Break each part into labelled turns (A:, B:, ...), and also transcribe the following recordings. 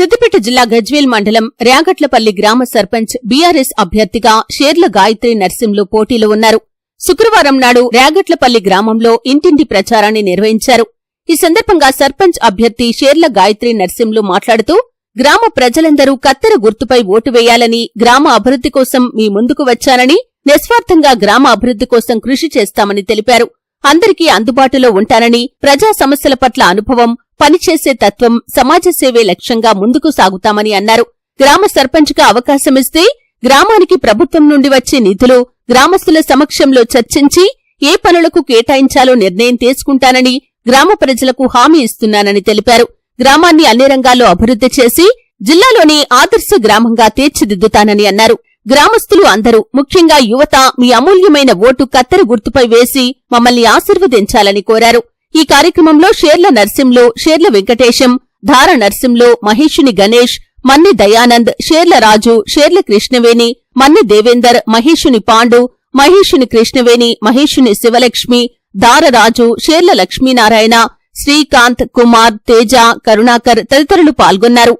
A: సిద్దిపేట జిల్లా గజ్వేల్ మండలం ర్యాగట్లపల్లి గ్రామ సర్పంచ్ బీఆర్ఎస్ అభ్యర్థిగా షేర్ల గాయత్రి నర్సింలు పోటీలో ఉన్నారు. శుక్రవారం నాడు ర్యాగట్లపల్లి గ్రామంలో ఇంటింటి ప్రచారాన్ని నిర్వహించారు. ఈ సందర్భంగా సర్పంచ్ అభ్యర్థి షేర్ల గాయత్రి నర్సింలు మాట్లాడుతూ గ్రామ ప్రజలందరూ కత్తెర గుర్తుపై ఓటు వేయాలని గ్రామ అభివృద్ధి కోసం మీ ముందుకు వచ్చానని నిస్వార్థంగా గ్రామ అభివృద్ధి కోసం కృషి చేస్తామని తెలిపారు. అందరికీ అందుబాటులో ఉంటానని ప్రజా సమస్యల పట్ల అనుభవం పనిచేసే తత్వం సమాజ సేవే లక్ష్యంగా ముందుకు సాగుతామని అన్నారు. గ్రామ సర్పంచ్గా అవకాశమిస్తే గ్రామానికి ప్రభుత్వం నుండి వచ్చే నిధులు గ్రామస్తుల సమక్షంలో చర్చించి ఏ పనులకు కేటాయించాలో నిర్ణయం తీసుకుంటానని గ్రామ ప్రజలకు హామీ ఇస్తున్నానని తెలిపారు. గ్రామాన్ని అన్ని రంగాల్లో అభివృద్ధి చేసి జిల్లాలోని ఆదర్శ గ్రామంగా తీర్చిదిద్దుతానని అన్నారు. గ్రామస్తులు అందరూ ముఖ్యంగా యువత మీ అమూల్యమైన ఓటు కత్తెర గుర్తుపై వేసి మమ్మల్ని ఆశీర్వదించాలని కోరారు. ఈ కార్యక్రమంలో షేర్ల నర్సింలో షేర్ల వెంకటేశం ధార నర్సింలో మహేషుని గణేష్ మన్ని దయానంద్ షేర్ల రాజు షేర్ల కృష్ణవేణి మన్ని దేవేందర్ మహేషుని పాండు మహేషుని కృష్ణవేణి మహేషుని శివలక్ష్మి దారరాజు షేర్ల లక్ష్మీనారాయణ శ్రీకాంత్ కుమార్ తేజ కరుణాకర్ తదితరులు పాల్గొన్నారు.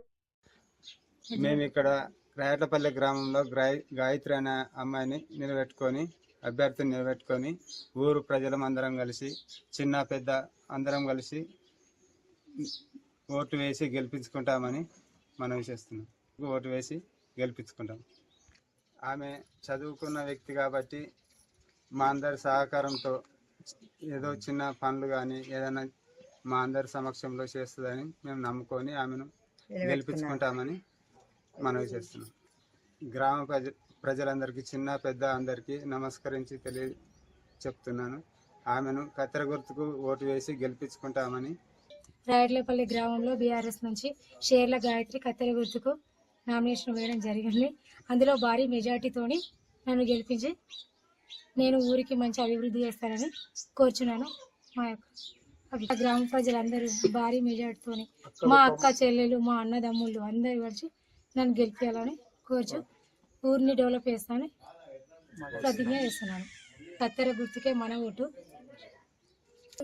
B: మేము ఇక్కడ రాయట్లపల్లి గ్రామంలో గ్రాయ గాయత్రి అనే అమ్మాయిని నిలబెట్టుకొని అభ్యర్థిని నిలబెట్టుకొని ఊరు ప్రజలం అందరం కలిసి చిన్న పెద్ద అందరం కలిసి ఓటు వేసి గెలిపించుకుంటామని మనం చేస్తున్నాం. ఓటు వేసి గెలిపించుకుంటాం. ఆమె చదువుకున్న వ్యక్తి కాబట్టి మా అందరి సహకారంతో ఏదో చిన్న పనులు కానీ ఏదైనా మా అందరి సమక్షంలో చేస్తుందని మేము నమ్ముకొని ఆమెను గెలిపించుకుంటామని మనవి చేస్తున్నాం. గ్రామ ప్రజ ప్రజలందరికీ చిన్న పెద్ద అందరికీ నమస్కరించి తెలియ చెప్తున్నాను. ఆమెను కత్తెర గుర్తుకు ఓటు వేసి గెలిపించుకుంటామని.
C: రాయట్లపల్లి గ్రామంలో బీఆర్ఎస్ నుంచి షేర్ల గాయత్రి కత్తెర గుర్తుకు నామినేషన్ వేయడం జరిగింది. అందులో భారీ మెజార్టీతోని నన్ను గెలిపించి నేను ఊరికి మంచి అభివృద్ధి చేస్తానని కోరుచున్నాను. మా యొక్క గ్రామ ప్రజలందరూ భారీ మెజార్టీతోని మా అక్క చెల్లెలు మా అన్నదమ్ముళ్ళు అందరూ కలిసి నన్ను గెలిపించాలని కోరుచు ఊరిని డెవలప్ చేస్తానని ప్రతిజ్ఞ చేస్తున్నాను. కత్తెర గుర్తుకే మన ఓటు.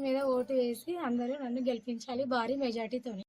C: మీద ఓటు వేసి అందరూ నన్ను గెలిపించాలి భారీ మెజార్టీతోని